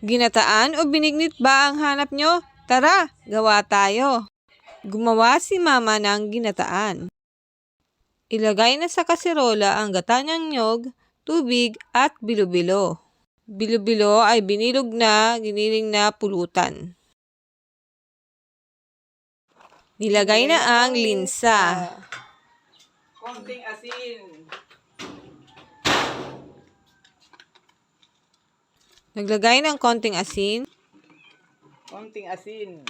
Ginataan o binignit ba ang hanap nyo? Tara, gawa tayo. Gumawa si mama ng ginataan. Ilagay na sa kaserola ang gata ng nyog, tubig at bilo-bilo. Bilo-bilo ay binilog na, giniling na pulutan. Nilagay na ang linsa. Konting asin. Naglagay ng konting asin. Konting asin.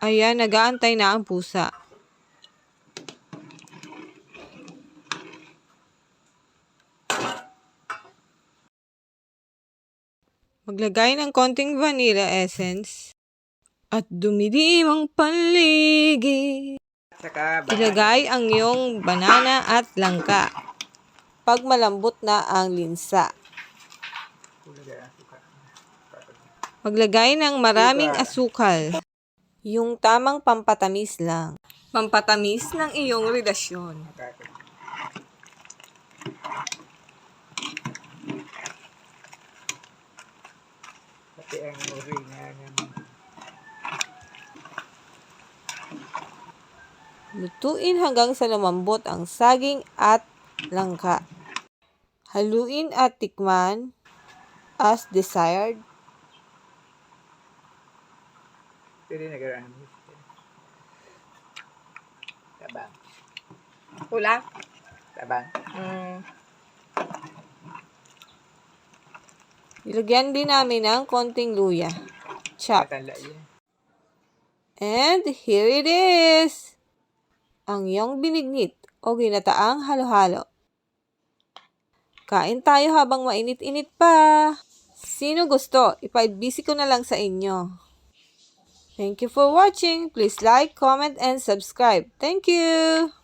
Ayan, nagaantay na ang pusa. Maglagay ng konting vanilla essence. At dumidim ang paligid. Saka Ilagay ang iyong banana at langka. Pag malambot na ang linsa. Maglagay ng maraming asukal. Yung tamang pampatamis lang. Pampatamis ng iyong relasyon. Pati ang uri ng Lutuin hanggang sa lumambot ang saging at langka. Haluin at tikman as desired. Pwede nagaraan. Tabang. Ulang? Tabang. Mm. Ilagyan din namin ng konting luya. Chop. Matala yan. And here it is! Ang iyong binignit o ginataang halo-halo. Kain tayo habang mainit-init pa. Sino gusto? Ipa-busy ko na lang sa inyo. Thank you for watching. Please like, comment, and subscribe. Thank you!